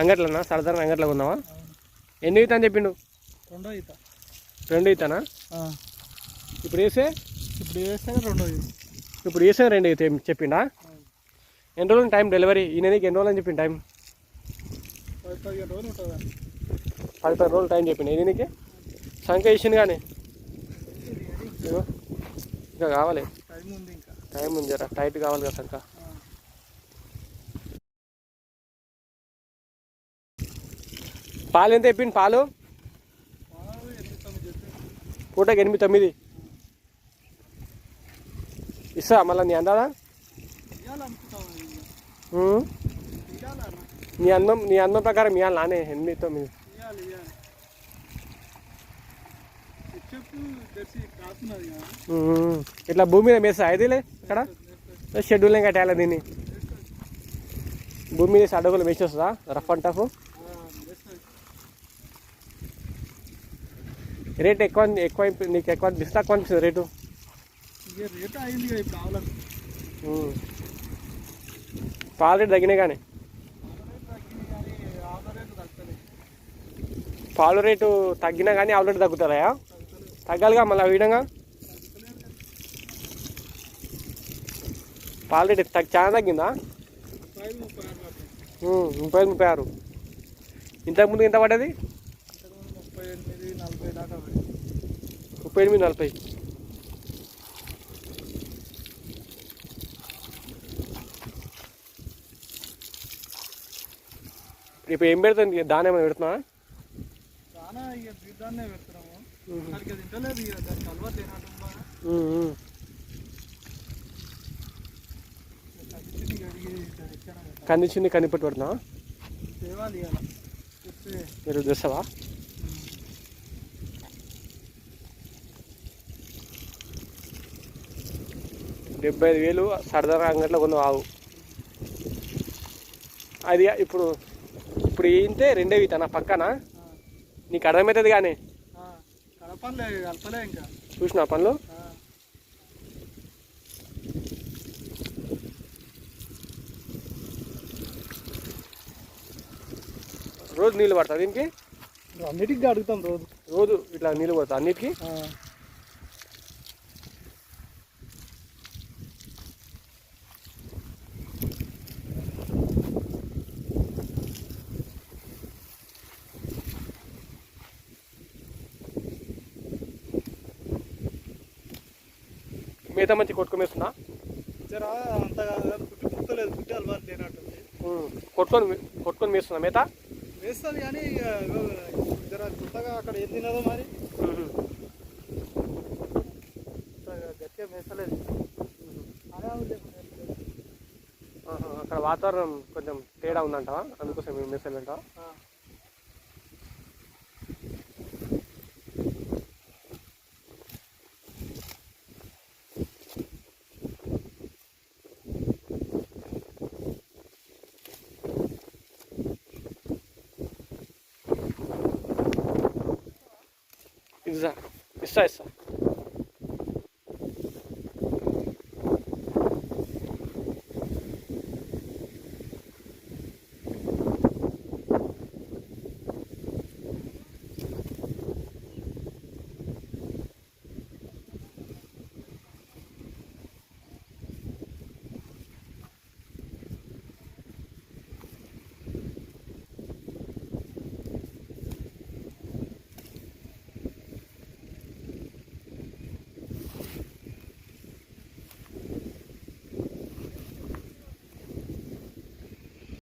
అంగట్లనా? సరదాగా అంగట్లో ఉందామా ఎన్ని ఈత అని చెప్పిండు? రెండో ఈత. రెండు ఈతనా? ఇప్పుడు వేసే? ఇప్పుడు వేస్తే రెండో ఈత. ఇప్పుడు వేసే రెండు ఈత చెప్పిండా? ఎన్ని రోజులు టైం డెలివరీ? నీకు ఎన్ని రోజులు అని చెప్పిండు టైం? పది పది రోజులు టైం చెప్పిండు. ఇది నీకు? సంఖ్య ఇచ్చింది కానీ. ఇంకా కావాలి. టైం ఉంది ఇంకా. టైం ఉంది జర. టైట్ కావాలి కదా సంఖ్య. పాలు ఎంత చెప్పింది పాలు? ఎనిమిది తొమ్మిది పూటకి ఎనిమిది తొమ్మిది. ఇస్తా మళ్ళీ నీ అందాదా? నీ అందం నీ అందం ప్రకారం ఇవ్వాలి నానే ఎనిమిది తొమ్మిది. ఇట్లా భూమి మీద మేస్తా అయితేలే ఇక్కడ. షెడ్యూల్ కట్టాలి దీన్ని? భూమి మీద అడుగులు మేసేస్తుందా రఫ్ అండ్ టఫ్ రేట్ ఎక్కువ ఎక్కువ నీకు ఎక్కువ అనిపిస్తా ఎక్కువ అనిపిస్తుంది రేటు? రేట్ అయింది ఇప్పుడు ఆవులకు. పాల రేటు తగ్గినాయి కానీ. పాలు రేటు తగ్గినా కానీ ఆవుల రేటు తగ్గుతారా తగ్గాలిగా మళ్ళీ విధంగా? పాల రేటు తగ్గి చాలా తగ్గిందా? ముప్పై ముప్పై ఆరు. ఇంతకుముందు ఎంత పడ్డది? నలభై దాకా పడింది ముప్పై ఎనిమిది నలభై. ఇప్పుడు ఏం పెడుతుంది దాని ఏమైనా పెడుతున్నా ఇక పెడుతున్నాము. తింటలేదు ఇక దానికి అలవాటు కందించింది కనిపెట్టి పెడుతున్నా మీరు తెస్తావా? డెబ్బై ఐదు వేలు సరదాగా అంగట్లో కొంత ఆవు. అది ఇప్పుడు ఇప్పుడు ఏంటే రెండే వీతనా పక్కన? నీకు అర్థమవుతుంది కానీ? చూసిన పనులు? రోజు నీళ్ళు పడతా దీనికి? అన్నిటికీ అడుగుతాం రోజు. రోజు ఇట్లా నీళ్ళు పడతా అన్నిటికీ? మిగతా మంచి కొట్టుకునేస్తున్నా జర అంత పుట్టి పుట్టలేదు పుట్టి అలవాటు లేనట్టుంది. కొట్టుకొని కొట్టుకొని మేస్తున్నా మిగతా వేస్తుంది కానీ జర కొత్తగా అక్కడ ఏం తినదో మరి. గట్టిగా మేస్తలేదు. అక్కడ వాతావరణం కొంచెం తేడా ఉందంటావా? అందుకోసం మేము మెసేజ్ అంటావా ఆ. ఇస్తా ఇస్తా ఇస్తా